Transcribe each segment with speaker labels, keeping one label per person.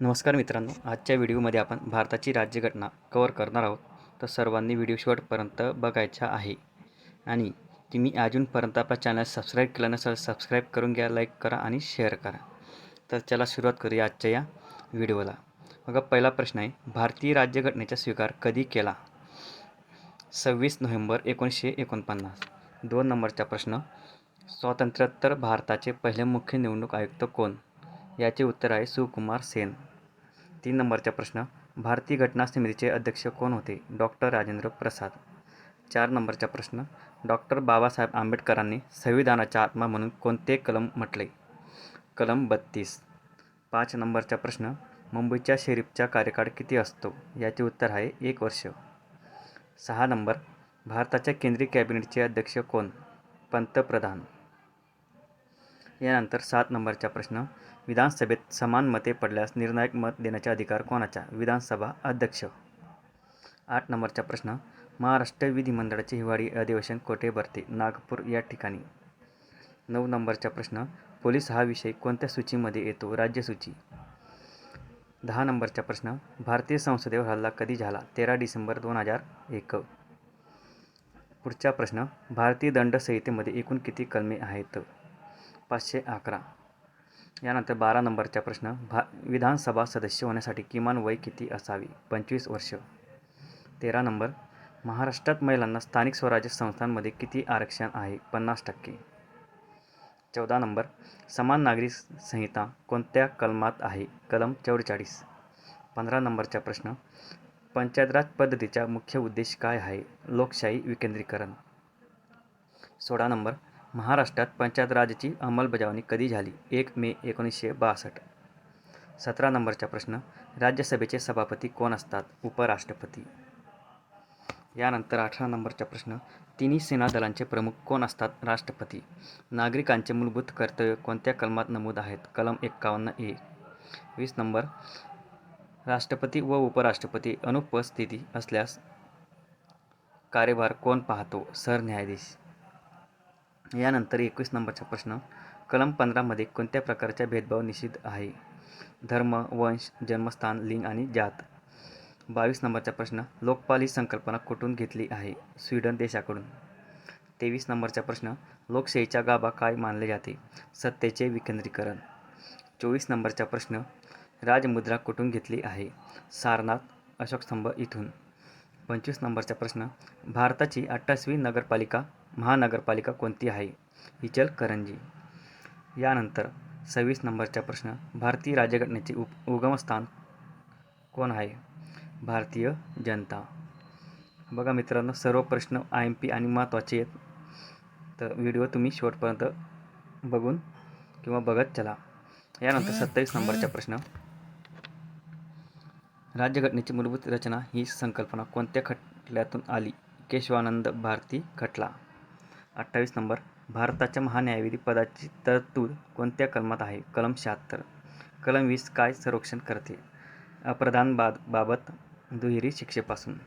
Speaker 1: नमस्कार मित्रांनो आजच्या व्हिडिओमध्ये आपण भारताची राज्यघटना कवर करणार आहोत. तर सर्वांनी व्हिडिओ शेवटपर्यंत बघायचा आहे. आणि तुम्ही अजूनपर्यंत आपला चॅनल सबस्क्राईब केला नसेल सबस्क्राईब करून घ्या लाईक करा आणि शेअर करा. तर चला सुरुवात करूया आजच्या या व्हिडिओला. बघा पहिला प्रश्न आहे भारतीय राज्यघटनेचा स्वीकार कधी केला? सव्वीस नोव्हेंबर एकोणीसशे एकोणपन्नास. दोन नंबरचा प्रश्न स्वातंत्र्योत्तर भारताचे पहिले मुख्य निवडणूक आयुक्त कोण? याचे उत्तर आहे सुकुमार सेन. तीन नंबरचा प्रश्न भारतीय घटना समितीचे अध्यक्ष कोण होते? डॉक्टर राजेंद्र प्रसाद. चार नंबरचा प्रश्न डॉक्टर बाबासाहेब आंबेडकरांनी संविधानाचा आत्मा म्हणून कोणते कलम म्हटले? कलम बत्तीस. पाच नंबरचा प्रश्न मुंबईच्या शेरीफचा कार्यकाळ किती असतो? याचे उत्तर आहे एक वर्ष. सहा नंबर भारताच्या केंद्रीय कॅबिनेटचे अध्यक्ष कोण? पंतप्रधान. यानंतर सात नंबरचा प्रश्न विधानसभेत समान मते पडल्यास निर्णायक मत देण्याचा अधिकार कोणाचा? विधानसभा अध्यक्ष. आठ नंबरचा प्रश्न महाराष्ट्र विधिमंडळाचे हिवाळी अधिवेशन कोठे भरते? नागपूर या ठिकाणी. नऊ नंबरचा प्रश्न पोलीस हा विषय कोणत्या सूचीमध्ये येतो? राज्यसूची दहा नंबरचा प्रश्न भारतीय संसदेवर हल्ला कधी झाला? तेरा डिसेंबर दोन हजार एक. पुढचा प्रश्न भारतीय दंड संहितेमध्ये एकूण किती कलमे आहेत? पाचशे अकरा. यानंतर बारा नंबरचा प्रश्न भा विधानसभा सदस्य होण्यासाठी किमान वय किती असावे? पंचवीस वर्ष. तेरा नंबर महाराष्ट्रात महिलांना स्थानिक स्वराज्य संस्थांमध्ये किती आरक्षण आहे? पन्नास टक्के. चौदा नंबर समान नागरी संहिता कोणत्या कलमात आहे? कलम चौवेचाळीस. पंधरा नंबरचा प्रश्न पंचायतराज पद्धतीचा मुख्य उद्देश काय आहे? लोकशाही विकेंद्रीकरण. सोळा नंबर महाराष्ट्रात पंचायत राजची अंमलबजावणी कधी झाली? एक मे एकोणीसशे बासष्ट. सतरा नंबरचा प्रश्न राज्यसभेचे सभापती कोण असतात? उपराष्ट्रपती. यानंतर अठरा नंबरचा प्रश्न तिन्ही सेना दलांचे प्रमुख कोण असतात? राष्ट्रपती. नागरिकांचे मूलभूत कर्तव्य कोणत्या कलमात नमूद आहेत? कलम एक्कावन्न ए. वीस नंबर राष्ट्रपती व उपराष्ट्रपती अनुपस्थिती असल्यास कार्यभार कोण पाहतो? सरन्यायाधीश. यानंतर एकवीस नंबरचा प्रश्न कलम पंधरामध्ये कोणत्या प्रकारचा भेदभाव निषिद्ध आहे? धर्म वंश जन्मस्थान लिंग आणि जात. बावीस नंबरचा प्रश्न लोकपाल ही संकल्पना कुठून घेतली आहे? स्वीडन देशाकडून. तेवीस नंबरचा प्रश्न लोकशाहीचा गाभा काय मानले जाते? सत्तेचे विकेंद्रीकरण. चोवीस नंबरचा प्रश्न राजमुद्रा कुठून घेतली आहे? सारनाथ अशोकस्तंभ इथून. पंचवीस नंबरचा प्रश्न भारताची अठ्ठावीसवी नगरपालिका महानगरपालिका कोणती आहे? इचलकरंजी यानंतर सव्वीस नंबरचा प्रश्न. भारतीय राज्यघटनेचे उप उगमस्थान कोण आहे? भारतीय जनता. बघा मित्रांनो सर्व प्रश्न आय एम पी आणि महत्त्वाचे आहेत. तर व्हिडिओ तुम्ही शेवटपर्यंत बघून किंवा बघत चला. यानंतर सत्तावीस नंबरचा प्रश्न. राज्यघटनेची मूलभूत रचना ही संकल्पना कोणत्या खटल्यातून आली? केशवानंद भारती खटला. अठ्ठावीस नंबर. भारताच्या महान्यायविधी पदाची तरतूद कोणत्या कलमात आहे? कलम शहात्तर. कलम वीस काय संरक्षण करते? अप्रधान बाद बाबत दुहेरी शिक्षेपासून.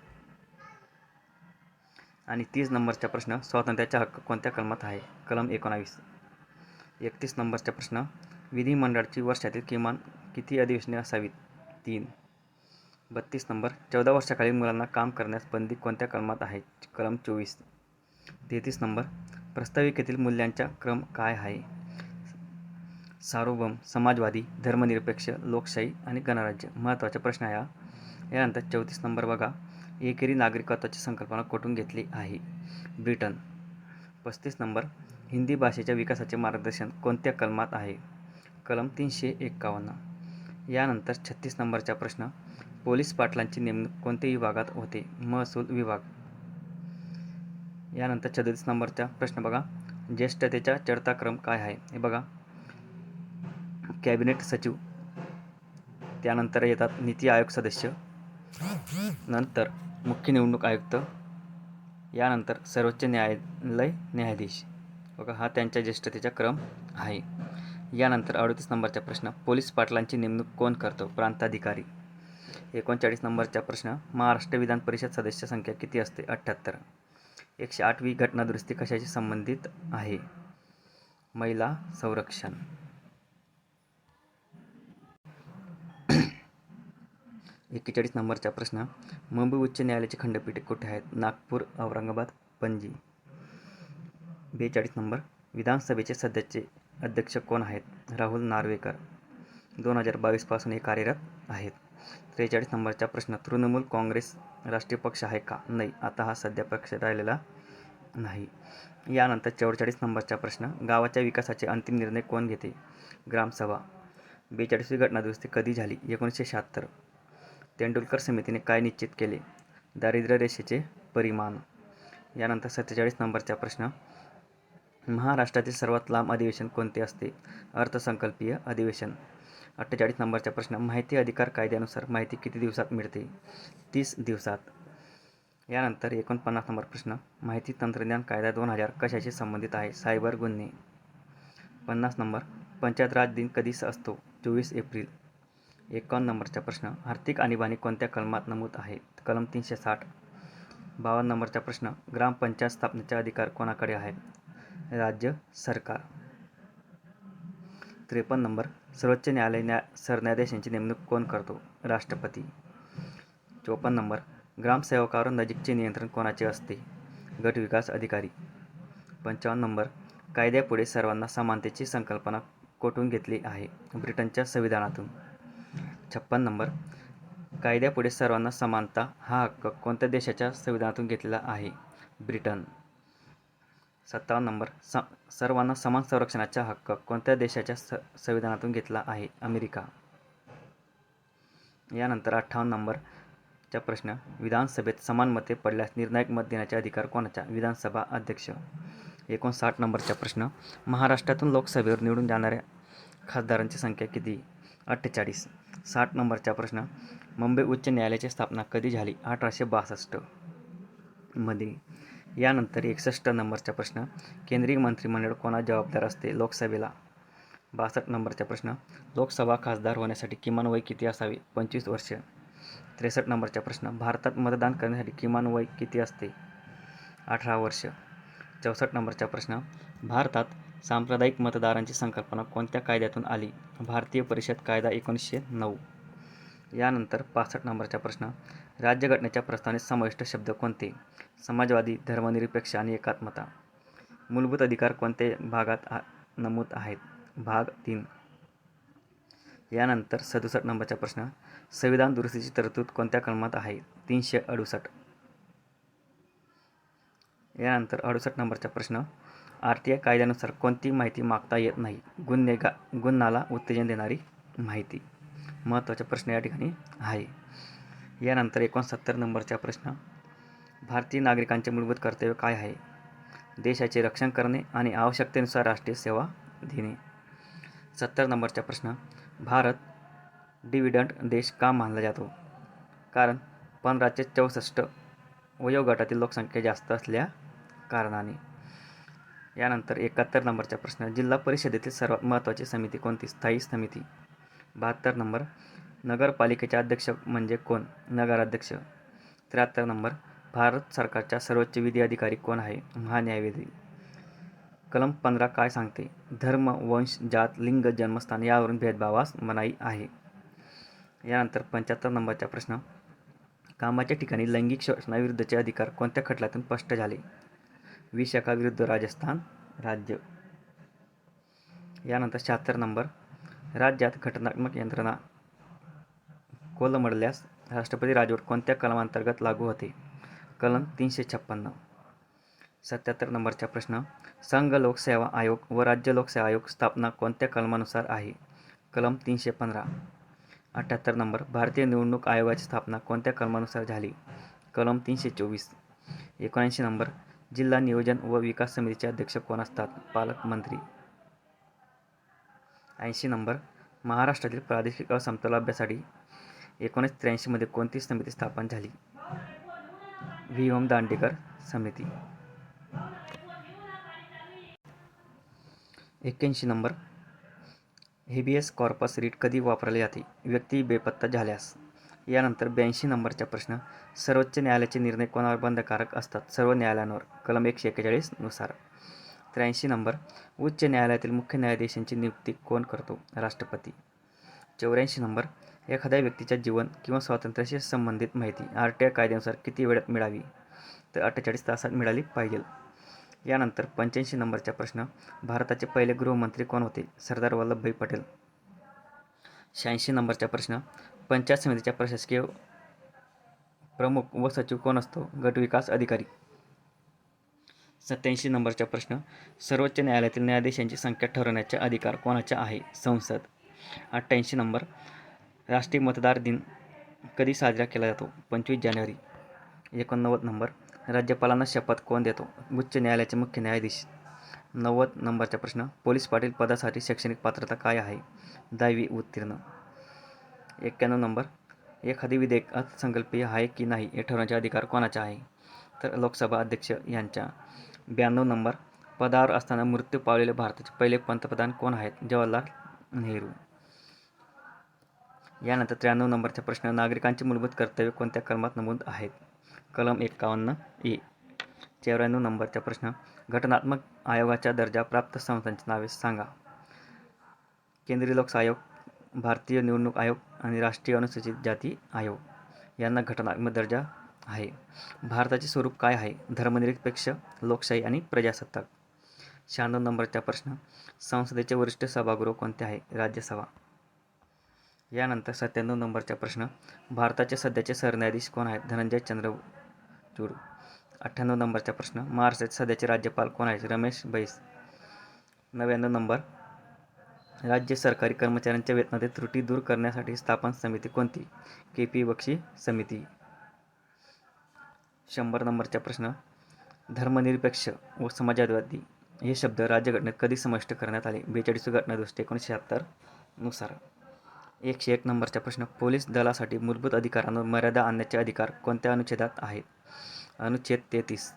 Speaker 1: आणि तीस नंबरचा प्रश्न स्वातंत्र्याचा हक्क कोणत्या कलमात आहे? कलम एकोणावीस. एकतीस नंबरचा प्रश्न विधिमंडळाची वर्षातील किमान किती अधिवेशने असावीत? तीन. बत्तीस नंबर चौदा वर्षाखालील मुलांना काम करण्यास बंदी कोणत्या कलमात आहे? कलम चोवीस. तेहतीस नंबर. प्रस्ताविकेतील मूल्यांचा क्रम काय आहे? सार्वभौम समाजवादी धर्मनिरपेक्ष लोकशाही आणि गणराज्य महत्त्वाचा प्रश्न आहे हा यानंतर चौतीस नंबर बघा. एकेरी नागरिकत्वाची संकल्पना कुठून घेतली आहे? ब्रिटन. पस्तीस नंबर. हिंदी भाषेच्या विकासाचे मार्गदर्शन कोणत्या कलमात आहे? कलम तीनशे एक्कावन्न यानंतर छत्तीस नंबरचा प्रश्न. पोलीस पाटलांची नेमणूक कोणत्या विभागात होते? महसूल विभाग. यानंतर छत्तीस नंबरचा प्रश्न बघा. ज्येष्ठतेचा चढता क्रम काय आहे? हे बघा. कॅबिनेट सचिव. त्यानंतर येतात नीती आयोग सदस्य. नंतर मुख्य निवडणूक आयुक्त. यानंतर सर्वोच्च न्यायालय न्यायाधीश. बघा हा त्यांच्या ज्येष्ठतेचा क्रम आहे. यानंतर अडतीस नंबरचा प्रश्न. पोलीस पाटलांची नेमणूक कोण करतो? प्रांताधिकारी. एकोणचाळीस नंबरचा प्रश्न. महाराष्ट्र विधान परिषद सदस्य संख्या किती असते? अठ्ठ्याहत्तर. एकशे आठवी घटनादुरुस्ती कशाशी संबंधित आहे? महिला संरक्षण. एक्केचाळीस नंबरचा प्रश्न. मुंबई उच्च न्यायालयाचे खंडपीठ कुठे आहेत? नागपूर औरंगाबाद पणजी. बेचाळीस नंबर. विधानसभेचे सध्याचे अध्यक्ष कोण आहेत? राहुल नार्वेकर. दोन हजार बावीसपासून हे कार्यरत आहेत. त्रेचाळीस नंबरचा प्रश्न. तृणमूल काँग्रेस राष्ट्रीय पक्ष आहे का? नाही. आता हा सध्या पक्ष राहिलेला नाही. यानंतर चौवेचाळीस नंबरचा प्रश्न गावाच्या विकासाचे अंतिम निर्णय कोण घेते? ग्रामसभा. बेचाळीसवी घटनादुरुस्ती कधी झाली? एकोणीसशे शहात्तर. तेंडुलकर समितीने काय निश्चित केले? दारिद्र्य रेषेचे परिमाण. यानंतर सत्तेचाळीस नंबरचा प्रश्न महाराष्ट्रातील सर्वात लांब अधिवेशन कोणते असते? अर्थसंकल्पीय अधिवेशन. अठ्ठेचाळीस नंबरचा प्रश्न माहिती अधिकार कायद्यानुसार माहिती किती दिवसात मिळते? तीस दिवसात. यानंतर एकोणपन्नास नंबर प्रश्न माहिती तंत्रज्ञान कायदा दोन हजार कशाशी संबंधित आहे? सायबर गुन्हे. पन्नास नंबर पंचायत राज दिन कधी असतो? चोवीस एप्रिल. एकावन्न नंबरचा प्रश्न आर्थिक आणीबाणी कोणत्या कलमात नमूद आहे? कलम तीनशे साठ. बावन्न नंबरचा प्रश्न ग्रामपंचायत स्थापनेचा अधिकार कोणाकडे आहेत? राज्य सरकार. त्रेपन्न नंबर सर्वोच्च न्यायालय न्या सरन्यायाधीशांची नेमणूक कोण करतो? राष्ट्रपती. चोपन्न नंबर. ग्रामसेवकावर नजीकचे नियंत्रण कोणाचे असते? गट विकास अधिकारी. पंचावन्न नंबर. कायद्यापुढे सर्वांना समानतेची संकल्पना कोठून घेतली आहे? ब्रिटनच्या संविधानातून. छप्पन नंबर. कायद्यापुढे सर्वांना समानता हा हक्क कोणत्या देशाच्या संविधानातून घेतलेला आहे? ब्रिटन. सत्तावन्न नंबर. स सर्वांना समान संरक्षणाचा हक्क कोणत्या देशाच्या स संविधानातून घेतला आहे? अमेरिका. यानंतर अठ्ठावन्न नंबरचा प्रश्न विधानसभेत समान मते पडल्यास निर्णायक मत देण्याचे अधिकार कोणाचा विधानसभा अध्यक्ष. एकोणसाठ नंबरचा प्रश्न महाराष्ट्रातून लोकसभेवर निवडून जाणाऱ्या खासदारांची संख्या किती? अठ्ठेचाळीस. साठ नंबरचा प्रश्न मुंबई उच्च न्यायालयाची स्थापना कधी झाली? अठराशे बासष्टमध्ये. यानंतर एकसष्ट नंबरचा प्रश्न केंद्रीय मंत्रिमंडळ कोणा जबाबदार असते लोकसभेला? बासष्ट नंबरचा प्रश्न लोकसभा खासदार होण्यासाठी किमान वय किती असावे? पंचवीस वर्ष. त्रेसष्ट नंबरचा प्रश्न भारतात मतदान करण्यासाठी किमान वय किती असते? अठरा वर्ष. चौसष्ट नंबरचा प्रश्न भारतात सांप्रदायिक मतदारांची संकल्पना कोणत्या कायद्यातून आली? भारतीय परिषद कायदा एकोणीसशे नऊ. यानंतर पासष्ट नंबरचा प्रश्न राज्यघटनेच्या प्रस्तावनेत समाविष्ट शब्द कोणते? समाजवादी धर्मनिरपेक्ष आणि एकात्मता. मूलभूत अधिकार कोणत्या भागात आ- नमूद आहेत? भाग तीन. यानंतर सदुसष्ट नंबरचा प्रश्न. संविधान दुरुस्तीची तरतूद कोणत्या कलमात आहे? तीनशे अडुसष्ट. यानंतर अडुसष्ट नंबरचा प्रश्न. आर टी आय कायद्यानुसार कोणती माहिती मागता येत नाही? गुन्हेगा गुन्हाला उत्तेजन देणारी माहिती. महत्त्वाचा प्रश्न या ठिकाणी आहे. यानंतर एकोणसत्तर नंबरचा प्रश्न. भारतीय नागरिकांचे मूलभूत कर्तव्य काय आहे? देशाचे रक्षण करणे आणि आवश्यकतेनुसार राष्ट्रीय सेवा देणे. सत्तर नंबरचा प्रश्न. भारत डिव्हिडंट देश का मानला जातो? कारण पंधराशे चौसष्ट वयोगटातील लोकसंख्या जास्त असल्या कारणाने. यानंतर एकाहत्तर नंबरचा प्रश्न. जिल्हा परिषदेतील सर्वात महत्त्वाची समिती कोणती? स्थायी समिती. बहात्तर नंबर. नगरपालिकेचे अध्यक्ष म्हणजे कोण? नगराध्यक्ष. त्र्याहत्तर नंबर. भारत सरकारच्या सर्वोच्च विधी अधिकारी कोण आहे? महान्यायवादी कलम पंधरा काय सांगते? धर्म वंश जात लिंग जन्मस्थान यावरून भेदभावास मनाई आहे. यानंतर पंच्याहत्तर नंबरचा प्रश्न. कामाच्या ठिकाणी लैंगिक शोषणाविरुद्धचे अधिकार कोणत्या खटल्यातून स्पष्ट झाले? विशाखाविरुद्ध राजस्थान राज्य. यानंतर शहात्तर नंबर. राज्यात घटनात्मक यंत्रणा कोलमडल्यास राष्ट्रपती राजवट कोणत्या कलमांतर्गत लागू होते? कलम तीनशे छप्पन्न. सत्याहत्तर नंबरचा प्रश्न संघ लोकसेवा आयोग व राज्य लोकसेवा आयोग स्थापना कोणत्या कलमानुसार आहे? कलम तीनशे पंधरा. अठ्ठ्याहत्तर नंबर भारतीय निवडणूक आयोगाची स्थापना कोणत्या कलमानुसार झाली? कलम तीनशे चोवीस. एकोणऐंशी नंबर जिल्हा नियोजन व विकास समितीचे अध्यक्ष कोण असतात? पालकमंत्री. ऐंशी नंबर महाराष्ट्रातील प्रादेशिक असमतोल अभ्यासाठी एकोणीसशे त्र्याऐंशीमध्ये कोणती समिती स्थापन झाली? व्ही ओम दांडेकर समिती. एक्क्याऐंशी नंबर. हेबियस कॉर्पस रीट कधी वापरले जाते? व्यक्ती बेपत्ता झाल्यास. यानंतर ब्याऐंशी नंबरचा प्रश्न. सर्वोच्च न्यायालयाचे निर्णय कोणावर बंधकारक असतात? सर्व न्यायालयांवर. कलम एकशे एक्केचाळीसनुसार. त्र्याऐंशी नंबर. उच्च न्यायालयातील मुख्य न्यायाधीशांची नियुक्ती कोण करतो? राष्ट्रपती. चौऱ्याऐंशी नंबर. एखाद्या व्यक्तीच्या जीवन किंवा स्वातंत्र्याशी संबंधित माहिती आर टी आय कायद्यानुसार किती वेळात मिळावी? तर अठ्ठेचाळीस तासात मिळाली पाहिजे. यानंतर पंच्याऐंशी नंबरचा प्रश्न भारताचे पहिले गृहमंत्री कोण होते? सरदार वल्लभभाई पटेल. शहाऐंशी नंबरचा प्रश्न पंचायत समितीच्या प्रशासकीय प्रमुख व सचिव कोण असतो? गट विकास अधिकारी. सत्याऐंशी नंबरचा प्रश्न सर्वोच्च न्यायालयातील न्यायाधीशांची संख्या ठरवण्याचा अधिकार कोणाचा आहे? संसद. अठ्ठ्याऐंशी नंबर राष्ट्रीय मतदार दिन कधी साजरा केला जातो? पंचवीस जानेवारी एकोणनव्वद नंबर. राज्यपालांना शपथ कोण देतो? उच्च न्यायालयाचे मुख्य न्यायाधीश. नव्वद नंबरचा प्रश्न पोलीस पाटील पदासाठी शैक्षणिक पात्रता काय आहे? दहावी उत्तीर्ण. एक्क्याण्णव नंबर एखादी विधेयक अर्थसंकल्पीय आहे की नाही हे ठरवण्याचा अधिकार कोणाचा आहे? तर लोकसभा अध्यक्ष यांच्या ब्याण्णव नंबर पदावर असताना मृत्यू पावलेले भारताचे पहिले पंतप्रधान कोण आहेत? जवाहरलाल नेहरू. यानंतर त्र्याण्णव नंबरचा प्रश्न नागरिकांची मूलभूत कर्तव्य कोणत्या कलमात नमूद आहेत? कलम एक्कावन्न ए. चौऱ्याण्णव नंबरचा प्रश्न. घटनात्मक आयोगाच्या दर्जा प्राप्त संस्थांची नावे सांगा. केंद्रीय लोक आयोग भारतीय निवडणूक आयोग आणि राष्ट्रीय अनुसूचित जाती आयोग यांना घटनात्मक दर्जा आहे. भारताचे स्वरूप काय आहे? धर्मनिरपेक्ष लोकशाही आणि प्रजासत्ताक. शहाण्णव नंबरचा प्रश्न. संसदेचे वरिष्ठ सभागृह कोणते आहे? राज्यसभा. यानंतर सत्त्याण्णव नंबरचा प्रश्न भारताचे सध्याचे सरन्यायाधीश कोण आहेत? धनंजय चंद्रचूड. अठ्ठ्याण्णव नंबरचा प्रश्न महाराष्ट्राचे सध्याचे राज्यपाल कोण आहेत? रमेश बैस. नव्याण्णव नंबर राज्य सरकारी कर्मचाऱ्यांच्या वेतनातील त्रुटी दूर करण्यासाठी स्थापन समिती कोणती? के पी बक्षी समिती. शंभर नंबरचा प्रश्न धर्मनिरपेक्ष व समाजवादी हे शब्द राज्यघटनेत कधी समाविष्ट करण्यात आले? बेचाळीस घटना दुरुस्ती एकोणीसशे शहात्तरनुसार. एकशे एक नंबरचा प्रश्न पोलीस दलासाठी मूलभूत अधिकारांवर मर्यादा आणण्याचे अधिकार कोणत्या अनुच्छेदात आहेत? अनुच्छेद तेहतीस.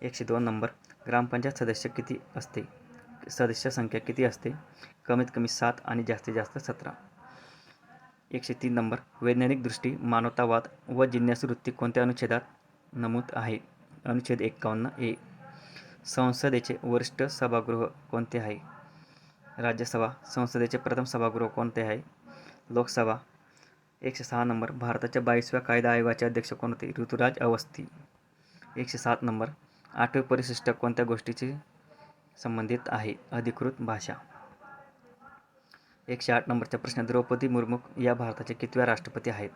Speaker 1: एकशे दोन नंबर ग्रामपंचायत सदस्य किती असते? सदस्य संख्या किती असते? कमीत कमी सात आणि जास्तीत जास्त सतरा. एकशे तीन नंबर वैज्ञानिक दृष्टी मानवतावाद व जिज्ञासू वृत्ती कोणत्या अनुच्छेदात नमूद आहे? अनुच्छेद एक्कावन्न ए. संसदेचे वरिष्ठ सभागृह कोणते आहे? राज्यसभा संसदेचे प्रथम सभागृह कोणते आहे? लोकसभा. एकशे सहा नंबर. भारताच्या बावीसव्या कायदा आयोगाचे अध्यक्ष कोण होते? ऋतुराज अवस्थी. एकशे सात नंबर. आठवे परिशिष्ट कोणत्या गोष्टीची संबंधित आहे? अधिकृत भाषा. एकशे आठ नंबरचा प्रश्न द्रौपदी मुर्मू या भारताचे कितव्या राष्ट्रपती आहेत?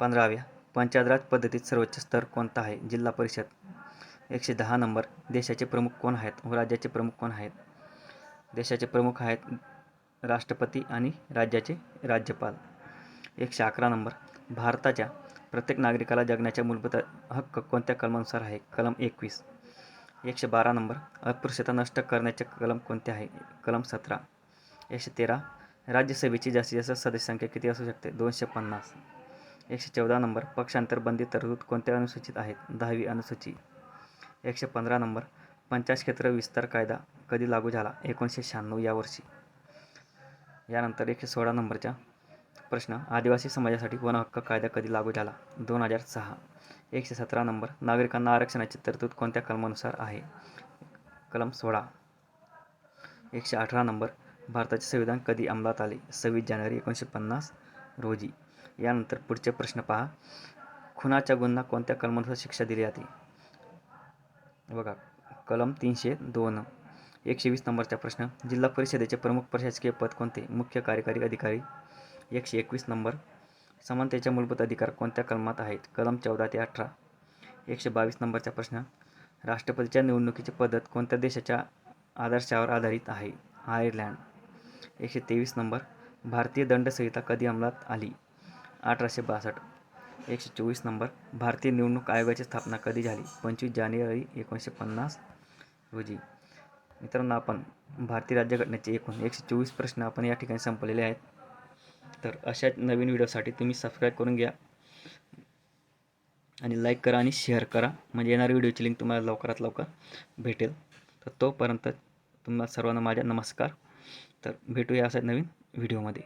Speaker 1: पंधराव्या. पंचायतराज पद्धतीत सर्वोच्च स्तर कोणता आहे? जिल्हा परिषद. एकशे दहा नंबर. देशाचे प्रमुख कोण आहेत? व राज्याचे प्रमुख कोण आहेत? देशाचे प्रमुख आहेत राष्ट्रपती आणि राज्याचे राज्यपाल. एकशे अकरा नंबर. भारताच्या प्रत्येक नागरिकाला जगण्याच्या मूलभूत हक्क कोणत्या कलमानुसार आहे? कलम एकवीस. एकशे बारा नंबर. अस्पृश्यता नष्ट करण्याचे कलम कोणते आहे? कलम सतरा. एकशे तेरा. राज्यसभेची जास्तीत जास्त सदस्य संख्या किती असू शकते? दोनशे पन्नास. एकशे चौदा नंबर. पक्षांतरबंदी तरतूद कोणत्या अनुसूचित आहेत? दहावी अनुसूची. एकशे पंधरा नंबर. पंचायत क्षेत्र विस्तार कायदा कधी लागू झाला? एकोणीसशे शहाण्णव या वर्षी. यानंतर एकशे सोळा नंबरचा प्रश्न आदिवासी समाजासाठी वन हक्क कायदा कधी लागू झाला? दोन हजार सहा. एकशे सतरा नंबर नागरिकांना आरक्षणाची तरतूद कोणत्या कलमानुसार आहे? कलम सोळा. एकशे अठरा नंबर भारताचे संविधान कधी अंमलात आले? सव्वीस जानेवारी एकोणीसशे पन्नास रोजी. यानंतर पुढचे प्रश्न पहा. खुनाच्या गुन्हा कोणत्या कलमानुसार शिक्षा दिली जाते? बघा कलम तीनशे दोन. एकशे वीस नंबरचा प्रश्न. जिल्हा परिषदेचे प्रमुख प्रशासकीय पद कोणते? मुख्य कार्यकारी अधिकारी. एकशे एकवीस नंबर. समानतेच्या मूलभूत अधिकार कोणत्या कलमात आहेत? कलम चौदा ते अठरा. एकशे बावीस नंबरचा प्रश्न. राष्ट्रपतीच्या निवडणुकीची पद्धत कोणत्या देशाच्या आदर्शावर आधारित आहे? आयर्लँड. एकशे तेवीस नंबर. भारतीय दंडसंहिता कधी अंमलात आली? अठराशे बासष्ट. एकशे चोवीस नंबर. भारतीय निवडणूक आयोगाची स्थापना कधी झाली? पंचवीस जानेवारी एकोणीसशे पन्नास रोजी. मित्रांनो आपण भारतीय राज्यघटनेचे एकूण एकशे चोवीस प्रश्न आपण या ठिकाणी संपलेले आहेत. तर अशा नवीन व्हिडिओसाठी तुम्ही सबस्क्राईब करून घ्या आणि लाईक करा आणि शेअर करा. म्हणजे येणाऱ्या व्हिडिओची लिंक तुम्हाला लवकरात लवकर भेटेल. तर तोपर्यंत तुम्हाला सर्वांना माझ्या नमस्कार. तर भेटूया अशा नवीन व्हिडिओमध्ये.